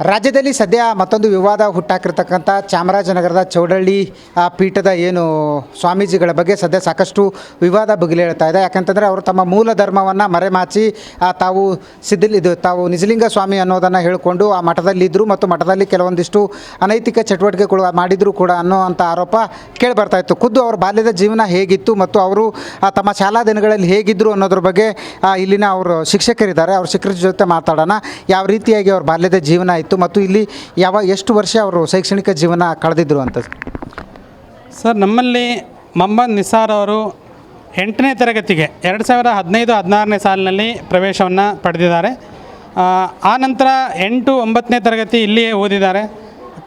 ರಾಜ್ಯದಲ್ಲಿ ಸದ್ಯ ಮತ್ತೊಂದು ವಿವಾದ ಹುಟ್ಟಾಕಿರ್ತಕ್ಕಂಥ ಚಾಮರಾಜನಗರದ ಚೌಡಳ್ಳಿ ಪೀಠದ ಏನು ಸ್ವಾಮೀಜಿಗಳ ಬಗ್ಗೆ ಸದ್ಯ ಸಾಕಷ್ಟು ವಿವಾದ ಹೇಳ್ತಾ ಇದೆ. ಯಾಕಂತಂದರೆ ಅವರು ತಮ್ಮ ಮೂಲ ಧರ್ಮವನ್ನು ಮರೆಮಾಚಿ ತಾವು ಸಿದ್ಧಲಿ, ಇದು ತಾವು ನಿಜಲಿಂಗ ಸ್ವಾಮಿ ಅನ್ನೋದನ್ನು ಹೇಳಿಕೊಂಡು ಆ ಮಠದಲ್ಲಿದ್ದರು ಮತ್ತು ಮಠದಲ್ಲಿ ಕೆಲವೊಂದಿಷ್ಟು ಅನೈತಿಕ ಚಟುವಟಿಕೆಗಳು ಮಾಡಿದ್ರು ಕೂಡ ಅನ್ನೋವಂಥ ಆರೋಪ ಕೇಳಿ ಬರ್ತಾ ಇತ್ತು. ಖುದ್ದು ಅವ್ರ ಬಾಲ್ಯದ ಜೀವನ ಹೇಗಿತ್ತು ಮತ್ತು ಅವರು ತಮ್ಮ ಶಾಲಾ ದಿನಗಳಲ್ಲಿ ಹೇಗಿದ್ದರು ಅನ್ನೋದ್ರ ಬಗ್ಗೆ ಇಲ್ಲಿನ ಅವರು ಶಿಕ್ಷಕರಿದ್ದಾರೆ. ಅವ್ರ ಶಿಕ್ಷಕರ ಜೊತೆ ಮಾತಾಡೋಣ. ಯಾವ ರೀತಿಯಾಗಿ ಅವ್ರ ಬಾಲ್ಯದ ಜೀವನ ಇತ್ತು ಮತ್ತು ಇಲ್ಲಿ ಯಾವ ಎಷ್ಟು ವರ್ಷ ಅವರು ಶೈಕ್ಷಣಿಕ ಜೀವನ ಕಳೆದಿದ್ದರು ಅಂತ? ಸರ್, ನಮ್ಮಲ್ಲಿ ಮೊಹಮ್ಮದ್ ನಿಸಾರ್ ಅವರು ಎಂಟನೇ ತರಗತಿಗೆ ಎರಡು ಸಾವಿರ ಹದಿನೈದು ಹದಿನಾರನೇ ಸಾಲಿನಲ್ಲಿ ಪ್ರವೇಶವನ್ನು ಪಡೆದಿದ್ದಾರೆ. ಆ ನಂತರ ಎಂಟು ಒಂಬತ್ತನೇ ತರಗತಿ ಇಲ್ಲಿಯೇ ಓದಿದ್ದಾರೆ.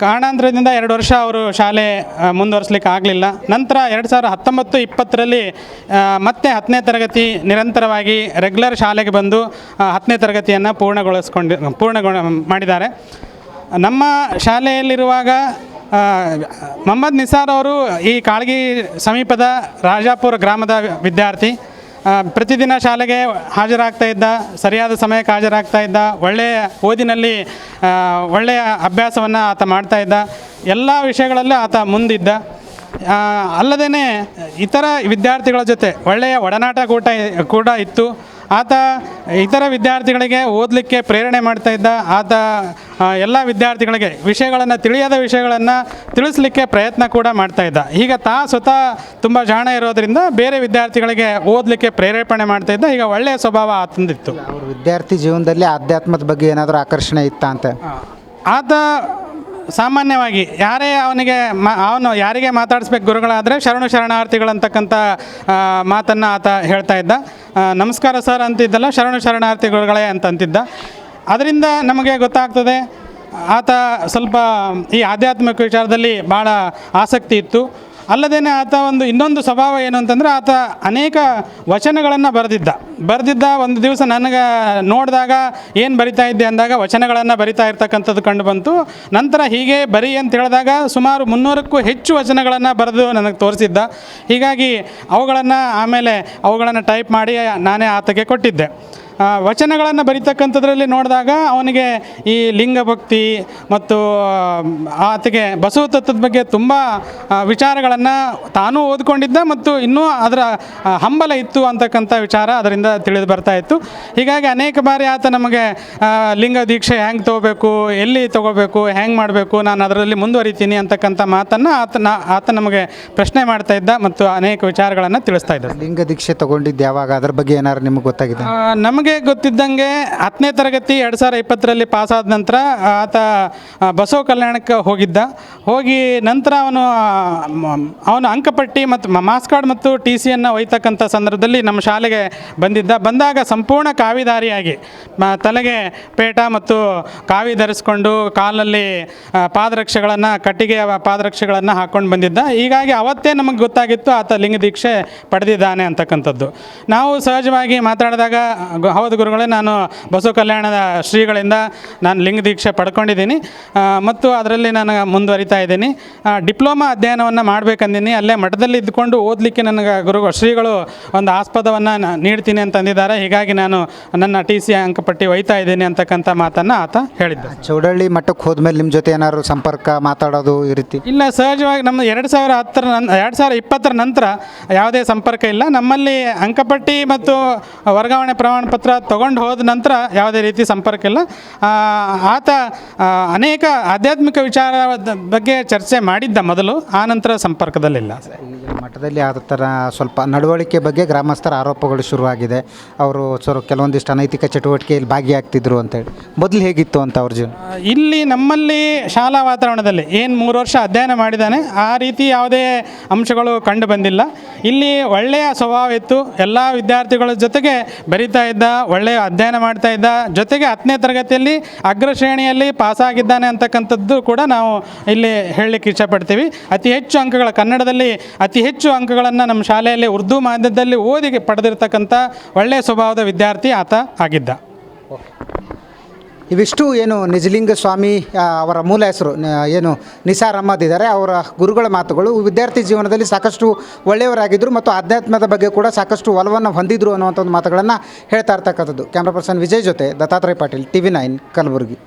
ಕಾರಣಾಂತರದಿಂದ ಎರಡು ವರ್ಷ ಅವರು ಶಾಲೆ ಮುಂದುವರಿಸಲಿಕ್ಕೆ ಆಗಲಿಲ್ಲ. ನಂತರ ಎರಡು ಸಾವಿರದ ಹತ್ತೊಂಬತ್ತು ಇಪ್ಪತ್ತರಲ್ಲಿ ಮತ್ತೆ ಹತ್ತನೇ ತರಗತಿ ನಿರಂತರವಾಗಿ ರೆಗ್ಯುಲರ್ ಶಾಲೆಗೆ ಬಂದು ಹತ್ತನೇ ತರಗತಿಯನ್ನು ಪೂರ್ಣಗೊಳಿಸ್ಕೊಂಡು, ಪೂರ್ಣಗೊಳ, ಮಾಡಿದ್ದಾರೆ. ನಮ್ಮ ಶಾಲೆಯಲ್ಲಿರುವಾಗ ಮೊಹಮ್ಮದ್ ನಿಸಾರ್ ಅವರು ಈ ಕಾಳಗಿ ಸಮೀಪದ ರಾಜಾಪುರ ಗ್ರಾಮದ ವಿದ್ಯಾರ್ಥಿ. ಪ್ರತಿದಿನ ಶಾಲೆಗೆ ಹಾಜರಾಗ್ತಾ ಇದ್ದ, ಸರಿಯಾದ ಸಮಯಕ್ಕೆ ಹಾಜರಾಗ್ತಾ ಇದ್ದ ಒಳ್ಳೆಯ ಓದಿನಲ್ಲಿ ಒಳ್ಳೆಯ ಅಭ್ಯಾಸವನ್ನು ಆತ ಮಾಡ್ತಾ ಇದ್ದ, ಎಲ್ಲ ವಿಷಯಗಳಲ್ಲೂ ಆತ ಮುಂದಿದ್ದ. ಅಲ್ಲದೇ ಇತರ ವಿದ್ಯಾರ್ಥಿಗಳ ಜೊತೆ ಒಳ್ಳೆಯ ಒಡನಾಟ ಕೂಟ ಕೂಡ ಇತ್ತು. ಆತ ಇತರ ವಿದ್ಯಾರ್ಥಿಗಳಿಗೆ ಓದಲಿಕ್ಕೆ ಪ್ರೇರಣೆ ಮಾಡ್ತಾ ಇದ್ದ. ಆತ ಎಲ್ಲ ವಿದ್ಯಾರ್ಥಿಗಳಿಗೆ ವಿಷಯಗಳನ್ನು ತಿಳಿಯದ ವಿಷಯಗಳನ್ನು ತಿಳಿಸ್ಲಿಕ್ಕೆ ಪ್ರಯತ್ನ ಕೂಡ ಮಾಡ್ತಾ ಇದ್ದ. ಈಗ ತಾ ಸ್ವತಃ ತುಂಬ ಜಾಣ ಇರೋದರಿಂದ ಬೇರೆ ವಿದ್ಯಾರ್ಥಿಗಳಿಗೆ ಓದಲಿಕ್ಕೆ ಪ್ರೇರೇಪಣೆ ಮಾಡ್ತಾ ಇದ್ದ. ಈಗ ಒಳ್ಳೆಯ ಸ್ವಭಾವ ಆತಂದಿತ್ತು ಅವ್ರ ವಿದ್ಯಾರ್ಥಿ ಜೀವನದಲ್ಲಿ ಆಧ್ಯಾತ್ಮದ ಬಗ್ಗೆ ಏನಾದರೂ ಆಕರ್ಷಣೆ ಇತ್ತಾ ಅಂತ? ಆತ ಸಾಮಾನ್ಯವಾಗಿ ಯಾರೇ ಅವನಿಗೆ ಮಾ ಅವನು ಯಾರಿಗೆ ಮಾತಾಡಿಸ್ಬೇಕು ಗುರುಗಳಾದರೆ ಶರಣು ಶರಣಾರ್ಥಿಗಳಂತಕ್ಕಂಥ ಮಾತನ್ನು ಆತ ಹೇಳ್ತಾ ಇದ್ದ. ನಮಸ್ಕಾರ ಸರ್ ಅಂತಿದ್ದಲ್ಲ ಶರಣು ಶರಣಾರ್ಥಿ ಗುರುಗಳೇ ಅಂತ ಅಂತಿದ್ದ. ಅದರಿಂದ ನಮಗೆ ಗೊತ್ತಾಗ್ತದೆ, ಆತ ಸ್ವಲ್ಪ ಈ ಆಧ್ಯಾತ್ಮಿಕ ವಿಚಾರದಲ್ಲಿ ಭಾಳ ಆಸಕ್ತಿ ಇತ್ತು. ಅಲ್ಲದೇ ಆತ ಒಂದು ಇನ್ನೊಂದು ಸ್ವಭಾವ ಏನು ಅಂತಂದರೆ ಆತ ಅನೇಕ ವಚನಗಳನ್ನು ಬರೆದಿದ್ದ. ಬರೆದಿದ್ದ ಒಂದು ದಿವಸ ನನಗೆ ನೋಡಿದಾಗ ಏನು ಬರಿತಾ ಇದ್ದೆ ಅಂದಾಗ ವಚನಗಳನ್ನು ಬರಿತಾ ಇರ್ತಕ್ಕಂಥದ್ದು ಕಂಡು ಬಂತು. ನಂತರ ಹೀಗೆ ಬರಿ ಅಂತ ಹೇಳಿದಾಗ ಸುಮಾರು ಮುನ್ನೂರಕ್ಕೂ ಹೆಚ್ಚು ವಚನಗಳನ್ನು ಬರೆದು ನನಗೆ ತೋರಿಸಿದ್ದ. ಹೀಗಾಗಿ ಅವುಗಳನ್ನು ಆಮೇಲೆ ಅವುಗಳನ್ನು ಟೈಪ್ ಮಾಡಿ ನಾನೇ ಆತಗೆ ಕೊಟ್ಟಿದ್ದೆ. ವಚನಗಳನ್ನು ಬರಿತಕ್ಕಂಥದ್ರಲ್ಲಿ ನೋಡಿದಾಗ ಅವನಿಗೆ ಈ ಲಿಂಗ ಭಕ್ತಿ ಮತ್ತು ಆತಗೆ ಬಸವ ತತ್ವದ ಬಗ್ಗೆ ತುಂಬ ವಿಚಾರಗಳನ್ನು ತಾನೂ ಓದ್ಕೊಂಡಿದ್ದ ಮತ್ತು ಇನ್ನೂ ಅದರ ಹಂಬಲ ಇತ್ತು ಅಂತಕ್ಕಂಥ ವಿಚಾರ ಅದರಿಂದ ತಿಳಿದು ಬರ್ತಾ ಇತ್ತು. ಹೀಗಾಗಿ ಅನೇಕ ಬಾರಿ ಆತ ನಮಗೆ ಲಿಂಗ ದೀಕ್ಷೆ ಹೆಂಗೆ ತೊಗೋಬೇಕು ಎಲ್ಲಿ ತೊಗೋಬೇಕು ಹೆಂಗೆ ಮಾಡಬೇಕು ನಾನು ಅದರಲ್ಲಿ ಮುಂದುವರಿತೀನಿ ಅಂತಕ್ಕಂಥ ಮಾತನ್ನು ಆತನ ಆತ ನಮಗೆ ಪ್ರಶ್ನೆ ಮಾಡ್ತಾ ಇದ್ದ ಮತ್ತು ಅನೇಕ ವಿಚಾರಗಳನ್ನು ತಿಳಿಸ್ತಾ ಇದ್ದ. ಲಿಂಗ ದೀಕ್ಷೆ ತಗೊಂಡಿದ್ದು ಯಾವಾಗ? ಅದ್ರ ಬಗ್ಗೆ ಏನಾದ್ರು ನಿಮಗೆ ಗೊತ್ತಾಗಿದೆ? ಆ, ನಮಗೆ ಗೊತ್ತಿದ್ದಂಗೆ ಹತ್ತನೇ ತರಗತಿ ಎರಡು ಸಾವಿರ ಇಪ್ಪತ್ತರಲ್ಲಿ ಪಾಸಾದ ನಂತರ ಆತ ಬಸವ ಕಲ್ಯಾಣಕ್ಕೆ ಹೋಗಿದ್ದ. ಹೋಗಿ ನಂತರ ಅವನು ಅವನು ಅಂಕಪಟ್ಟಿ ಮತ್ತು ಮಾಸ್ ಕಾರ್ಡ್ ಮತ್ತು ಟಿ ಸಿಯನ್ನು ಒಯ್ತಕ್ಕಂಥ ಸಂದರ್ಭದಲ್ಲಿ ನಮ್ಮ ಶಾಲೆಗೆ ಬಂದಿದ್ದ. ಬಂದಾಗ ಸಂಪೂರ್ಣ ಕಾವಿದಾರಿಯಾಗಿ ತಲೆಗೆ ಪೇಟ ಮತ್ತು ಕಾವಿ ಧರಿಸ್ಕೊಂಡು ಕಾಲಲ್ಲಿ ಪಾದರಕ್ಷೆಗಳನ್ನು, ಕಟ್ಟಿಗೆಯ ಪಾದರಕ್ಷೆಗಳನ್ನು ಹಾಕ್ಕೊಂಡು ಬಂದಿದ್ದ. ಹೀಗಾಗಿ ಅವತ್ತೇ ನಮಗೆ ಗೊತ್ತಾಗಿತ್ತು ಆತ ಲಿಂಗ ದೀಕ್ಷೆ ಪಡೆದಿದ್ದಾನೆ ಅಂತಕ್ಕಂಥದ್ದು. ನಾವು ಸಹಜವಾಗಿ ಮಾತಾಡಿದಾಗ ಹೌದು ಗುರುಗಳೇ ನಾನು ಬಸವ ಕಲ್ಯಾಣದ ಶ್ರೀಗಳಿಂದ ನಾನು ಲಿಂಗ ದೀಕ್ಷೆ ಪಡ್ಕೊಂಡಿದ್ದೀನಿ. ಮತ್ತು ಅದರಲ್ಲಿ ನಾನು ಮುಂದುವರಿತಾ ಇದ್ದೀನಿ. ಡಿಪ್ಲೊಮಾ ಅಧ್ಯಯನವನ್ನು ಮಾಡಬೇಕಂದಿನಿ. ಅಲ್ಲೇ ಮಠದಲ್ಲಿ ಇದ್ದುಕೊಂಡು ಓದಲಿಕ್ಕೆ ನನಗೆ ಗುರು ಶ್ರೀಗಳು ಒಂದು ಆಸ್ಪದವನ್ನು ನೀಡ್ತೀನಿ ಅಂತಂದಿದ್ದಾರೆ. ಹೀಗಾಗಿ ನಾನು ನನ್ನ ಟಿ ಸಿ ಅಂಕಪಟ್ಟಿ ಒಯ್ತಾ ಇದ್ದೀನಿ ಅಂತಕ್ಕಂಥ ಮಾತನ್ನು ಆತ ಹೇಳಿದ್ದ. ಚೌಡಳ್ಳಿ ಮಠಕ್ಕೆ ಹೋದ್ಮೇಲೆ ನಿಮ್ಮ ಜೊತೆ ಏನಾದ್ರು ಸಂಪರ್ಕ ಮಾತಾಡೋದು ಈ ರೀತಿ? ಇಲ್ಲ ಸಹಜವಾಗಿ ನಮ್ಮ ಎರಡು ಸಾವಿರ ಹತ್ತರ ಎರಡು ಸಾವಿರ ಇಪ್ಪತ್ತರ ನಂತರ ಯಾವುದೇ ಸಂಪರ್ಕ ಇಲ್ಲ. ನಮ್ಮಲ್ಲಿ ಅಂಕಪಟ್ಟಿ ಮತ್ತು ವರ್ಗಾವಣೆ ಪ್ರಮಾಣ ಪತ್ರ ತೊಗೊಂಡು ಹೋದ ನಂತರ ಯಾವುದೇ ರೀತಿ ಸಂಪರ್ಕ ಇಲ್ಲ. ಆತ ಅನೇಕ ಆಧ್ಯಾತ್ಮಿಕ ವಿಚಾರದ ಬಗ್ಗೆ ಚರ್ಚೆ ಮಾಡಿದ್ದ ಮೊದಲು ಆ ನಂತರ ಸಂಪರ್ಕದಲ್ಲಿಲ್ಲ. ಮಠದಲ್ಲಿ ಆದ ಥರ ಸ್ವಲ್ಪ ನಡವಳಿಕೆ ಬಗ್ಗೆ ಗ್ರಾಮಸ್ಥರ ಆರೋಪಗಳು ಶುರುವಾಗಿದೆ. ಅವರು ಸರ್ ಕೆಲವೊಂದಿಷ್ಟು ಅನೈತಿಕ ಚಟುವಟಿಕೆಯಲ್ಲಿ ಭಾಗಿಯಾಗ್ತಿದ್ರು ಅಂತೇಳಿ ಮೊದಲು ಹೇಗಿತ್ತು ಅಂತ ಅವ್ರ ಜೀವನ? ಇಲ್ಲಿ ನಮ್ಮಲ್ಲಿ ಶಾಲಾ ವಾತಾವರಣದಲ್ಲಿ ಏನು ಮೂರು ವರ್ಷ ಅಧ್ಯಯನ ಮಾಡಿದ್ದಾನೆ, ಆ ರೀತಿ ಯಾವುದೇ ಅಂಶಗಳು ಕಂಡು ಬಂದಿಲ್ಲ. ಇಲ್ಲಿ ಒಳ್ಳೆಯ ಸ್ವಭಾವ ಇತ್ತು, ಎಲ್ಲ ವಿದ್ಯಾರ್ಥಿಗಳ ಜೊತೆಗೆ ಬರಿತಾ ಇದ್ದ, ಒಳ್ಳೆಯ ಅಧ್ಯಯನ ಮಾಡ್ತಾ ಇದ್ದ, ಜೊತೆಗೆ ಹತ್ತನೇ ತರಗತಿಯಲ್ಲಿ ಅಗ್ರ ಶ್ರೇಣಿಯಲ್ಲಿ ಪಾಸಾಗಿದ್ದಾನೆ ಅಂತಕ್ಕಂಥದ್ದು ಕೂಡ ನಾವು ಇಲ್ಲಿ ಹೇಳಲಿಕ್ಕೆ ಇಷ್ಟಪಡ್ತೀವಿ. ಅತಿ ಹೆಚ್ಚು ಅಂಕಗಳ ಕನ್ನಡದಲ್ಲಿ ಅತಿ ಹೆಚ್ಚು ಅಂಕಗಳನ್ನು ನಮ್ಮ ಶಾಲೆಯಲ್ಲಿ ಉರ್ದು ಮಾಧ್ಯಮದಲ್ಲಿ ಓದಿ ಪಡೆದಿರ್ತಕ್ಕಂಥ ಒಳ್ಳೆಯ ಸ್ವಭಾವದ ವಿದ್ಯಾರ್ಥಿ ಆತ ಆಗಿದ್ದ. ಇವಿಷ್ಟು ಏನು ನಿಜಲಿಂಗ ಸ್ವಾಮಿ ಅವರ ಮೂಲ ಹೆಸರು ಏನು ನಿಸಾರ್ ಅಹಮ್ಮದ್ ಇದ್ದಾರೆ. ಅವರ ಗುರುಗಳ ಮಾತುಗಳು ವಿದ್ಯಾರ್ಥಿ ಜೀವನದಲ್ಲಿ ಸಾಕಷ್ಟು ಒಳ್ಳೆಯವರಾಗಿದ್ದರು ಮತ್ತು ಆಧ್ಯಾತ್ಮದ ಬಗ್ಗೆ ಕೂಡ ಸಾಕಷ್ಟು ಒಲವನ್ನು ಹೊಂದಿದ್ರು ಅನ್ನುವಂಥ ಒಂದು ಮಾತುಗಳನ್ನು ಹೇಳ್ತಾ ಇರ್ತಕ್ಕಂಥದ್ದು. ಕ್ಯಾಮ್ರಾ ಪರ್ಸನ್ ವಿಜಯ್ ಜೊತೆ Dattatreya Patil T V nine, Kalaburagi.